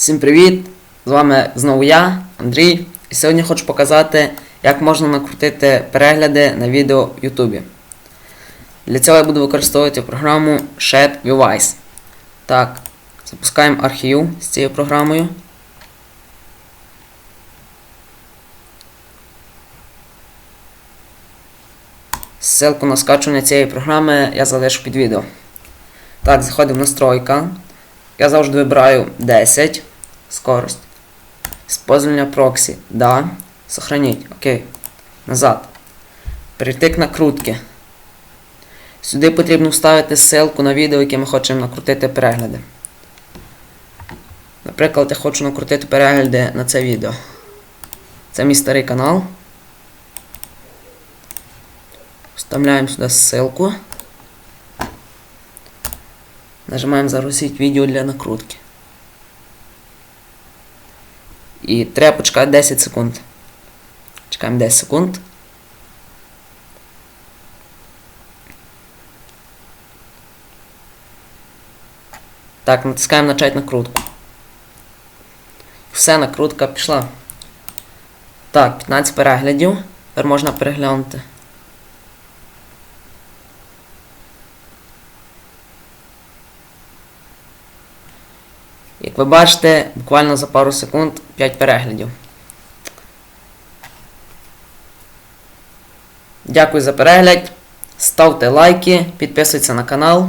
Всім привіт! З вами знову я, Андрій, і сьогодні хочу показати, як можна накрутити перегляди на відео в Ютубі. Для цього я буду використовувати програму ShadViewWise. Так, запускаємо архів з цією програмою. Ссылку на скачування цієї програми я залишу під відео. Так, заходимо в настройка. Я завжди вибираю 10. Скорость. Использование проксі. Да. Сохранить. Окей. Назад. Перейти к накрутки. Сюди потрібно вставити ссылку на відео, яке ми хочемо накрутити перегляди. Наприклад, я хочу накрутити перегляди на це відео. Це мій старий канал. Вставляємо сюди ссылку. Нажимаємо загрузити відео для накрутки. І треба почекати 10 секунд. Чекаємо 10 секунд. Так, натискаємо начать накрутку. Все, накрутка пішла. Так, 15 переглядів. Тепер можна переглянути. Як ви бачите, буквально за пару секунд 5 переглядів. Дякую за перегляд. Ставте лайки, підписуйтесь на канал.